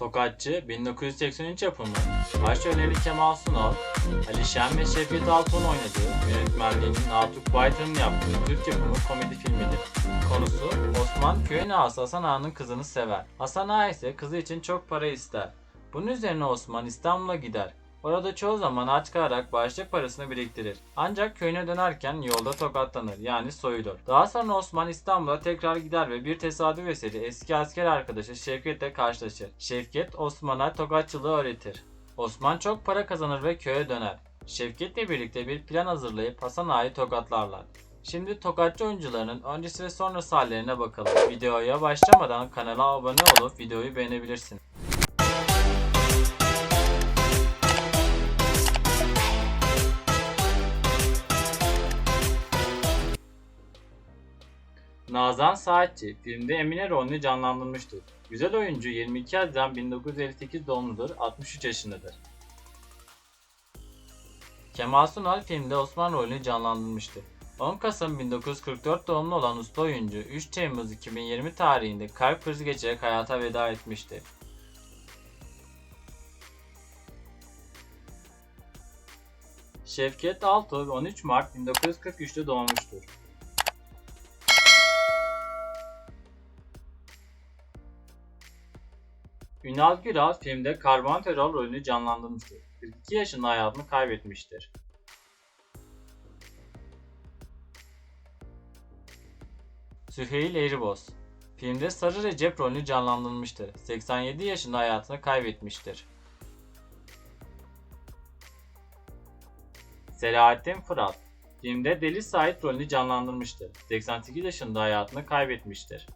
Tokatçı 1983 yapımı başrolleri Kemal Sunal, Ali Şen ve Şevket Altun oynadığı yönetmenliğini Natuk Baytar'ın yaptığı Türk yapımı komedi filmidir. Konusu Osman köyün ağası Hasan Ağa'nın kızını sever. Hasan Ağa ise kızı için çok para ister. Bunun üzerine Osman İstanbul'a gider. Orada çoğu zaman aç kalarak bağışlık parasını biriktirir. Ancak köyüne dönerken yolda tokatlanır yani soyulur. Daha sonra Osman İstanbul'a tekrar gider ve bir tesadüf eseri eski asker arkadaşı Şevket'le karşılaşır. Şevket Osman'a tokatçılığı öğretir. Osman çok para kazanır ve köye döner. Şevket'le birlikte bir plan hazırlayıp Hasan Ağa'yı tokatlarlar. Şimdi tokatçı oyuncularının öncesi ve sonrası hallerine bakalım. Videoya başlamadan kanala abone olup videoyu beğenebilirsin. Nazan Saatçi filmde Emine rolünü canlandırmıştır. Güzel oyuncu 22 Haziran 1958 doğumludur, 63 yaşındadır. Kemal Sunal filmde Osman rolünü canlandırmıştır. 10 Kasım 1944 doğumlu olan usta oyuncu 3 Temmuz 2020 tarihinde kalp krizi geçirerek hayata veda etmiştir. Şevket Altuğ 13 Mart 1943'te doğmuştur. Ünal Güral filmde Karbonatörol rolünü canlandırmıştır. 42 yaşında hayatını kaybetmiştir. Süheyl Eğriboz filmde Sarı Recep rolünü canlandırmıştır. 87 yaşında hayatını kaybetmiştir. Selahattin Fırat filmde Deli Sait rolünü canlandırmıştır. 88 yaşında hayatını kaybetmiştir.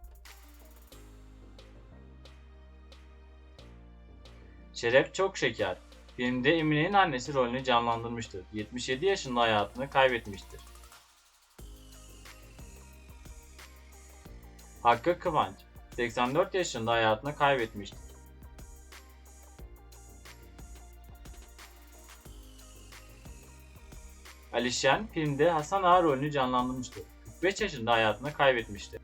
Şeref Çok Şeker filmde Emine'nin annesi rolünü canlandırmıştır. 77 yaşında hayatını kaybetmiştir. Hakkı Kıvanç 84 yaşında hayatını kaybetmiştir. Ali Şen filmde Hasan Ağa rolünü canlandırmıştır. 45 yaşında hayatını kaybetmiştir.